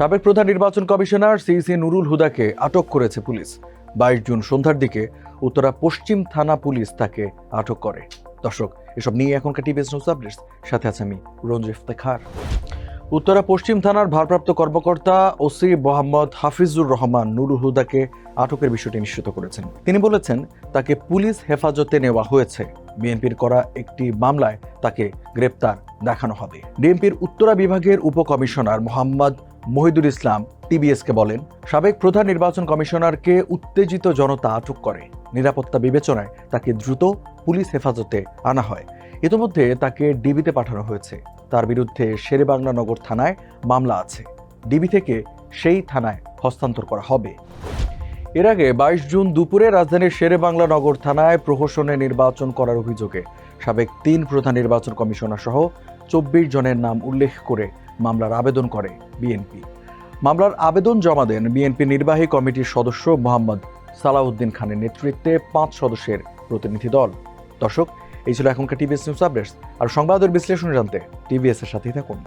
সাবেক প্রধান নির্বাচন কমিশনার সিসি নুরুল হুদাকে আটক করেছে পুলিশ। বাইশ জুন সন্ধ্যার দিকে উত্তরা পশ্চিম থানা পুলিশ তাকে আটক করে। দর্শক, এসব নিয়ে এখনকার টিভিএস নিউজ আপডেটস, সাথে আছে আমি রঞ্জু ইফতেখার উত্তরা পশ্চিম থানার ভারপ্রাপ্ত কর্মকর্তা ওসি মোহাম্মদ হাফিজুর রহমান নুরুল হুদাকে আটকের বিষয়টি নিশ্চিত করেছেন। তিনি বলেছেন, তাকে পুলিশ হেফাজতে নেওয়া হয়েছে। বিএনপির করা একটি মামলায় তাকে গ্রেপ্তার দেখানো হবে। ডিএমপির উত্তরা বিভাগের উপকমিশনার মোহাম্মদ মহিদুল ইসলাম টিবিএসকে বলেন, সাবেক প্রধান নির্বাচন কমিশনারকে উত্তেজিত জনতা আটক করে। নিরাপত্তা বিবেচনায় তাকে দ্রুত পুলিশ হেফাজতে আনা হয়। ইতিমধ্যে তাকে ডিবিতে পাঠানো হয়েছে। তার বিরুদ্ধে শেরেবাংলা নগর থানায় মামলা আছে। ডিবি থেকে সেই থানায় হস্তান্তর করা হবে। এর আগে বাইশ জুন দুপুরে রাজধানীর শেরেবাংলা নগর থানায় প্রহসনে নির্বাচন করার অভিযোগে সাবেক তিন প্রধান নির্বাচন কমিশনার সহ চব্বিশ জনের নাম উল্লেখ করে মামলার আবেদন করে বিএনপি। মামলার আবেদন জমা দেন বিএনপি নির্বাহী কমিটির সদস্য মোহাম্মদ সালাউদ্দিন খানের নেতৃত্বে পাঁচ সদস্যের প্রতিনিধি দল। দর্শক, এই ছিল এখনকার টিভিএস নিউজ আপডেটস। আর সংবাদের বিশ্লেষণ জানতে টিভিএস এর সাথেই থাকুন।